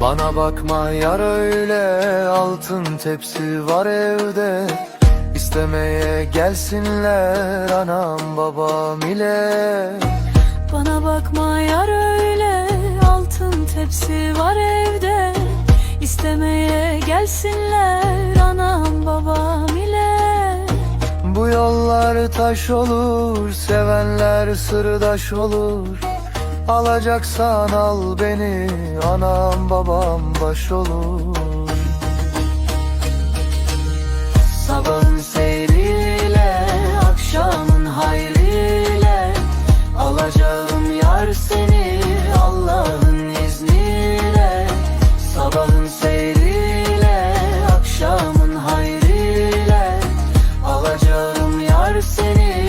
Bana bakma yar öyle altın tepsi var evde. İstemeye gelsinler anam babam ile. Bana bakma yar öyle altın tepsi var evde. İstemeye gelsinler anam babam ile. Bu yollar taş olur sevenler sırdaş olur Alacaksan al beni anam babam baş olur. Sabahın seyriyle akşamın hayrıyla Alacağım yar seni Allah'ın izniyle. Sabahın seyriyle akşamın hayrıyla Alacağım yar seni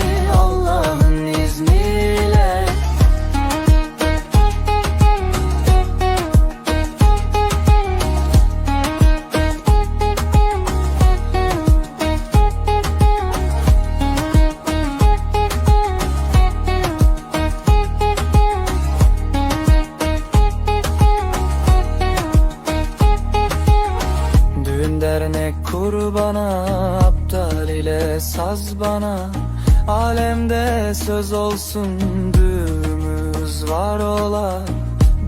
kur bana Aptal ile saz bana. Alemde söz olsun düğümüz var ola.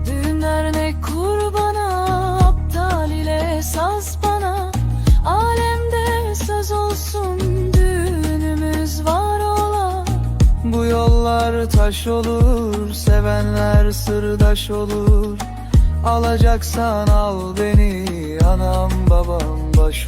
Düğün dernek kur bana aptal ile saz bana. Alemde söz olsun düğünümüz var ola. Bu yollar taş olur Sevenler sırdaş olur. Alacaksan al beni Anam babam baş